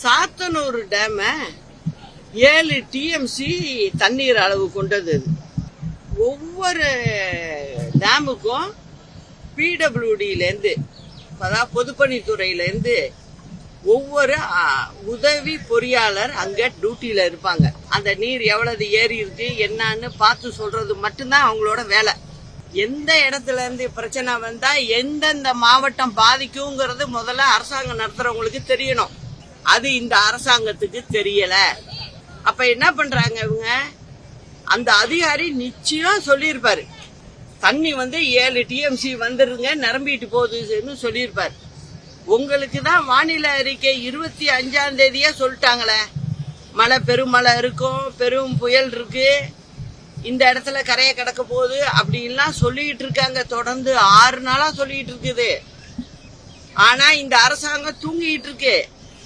சாத்தனூர் டேம ஏழு டிஎம்சி தண்ணீர் அளவு கொண்டது. அது. ஒவ்வொரு டேமுக்கும் பிடபிள்யூடியிலேருந்து அதாவது பொதுப்பணித்துறையிலேருந்து ஒவ்வொரு உதவி பொறியாளர் அங்க டியூட்டியில இருப்பாங்க. அந்த நீர் எவ்வளவு ஏறி இருக்கு என்னன்னு பார்த்து சொல்றது மட்டும்தான் அவங்களோட வேலை. எந்த இடத்துல இருந்து பிரச்சனை வந்தா எந்தெந்த மாவட்டம் பாதிக்குங்கிறது முதல்ல அரசாங்கம் நடத்துறவங்களுக்கு தெரியணும். அது இந்த அரசாங்கத்துக்கு தெரியல. அப்ப என்ன பண்றாங்க இவங்க? அந்த அதிகாரி நிச்சயம் சொல்லியிருப்பாரு. தண்ணி வந்து ஏழு டிஎம்சி வந்துருங்க நிரம்பிட்டு போகுதுன்னு சொல்லியிருப்பார். உங்களுக்கு தான் வானிலை அறிக்கை இருபத்தி அஞ்சாம் தேதியே சொல்லிட்டாங்களே. மழை பெருமழை இருக்கும் பெரும் புயல் இருக்கு. இந்த இடத்துல கரையை கிடக்க போகுது அப்படின்லாம் சொல்லிட்டு இருக்காங்க. தொடர்ந்து ஆறு நாளா சொல்லிட்டு இருக்குது. ஆனா இந்த அரசாங்கம் தூங்கிட்டு இருக்கு.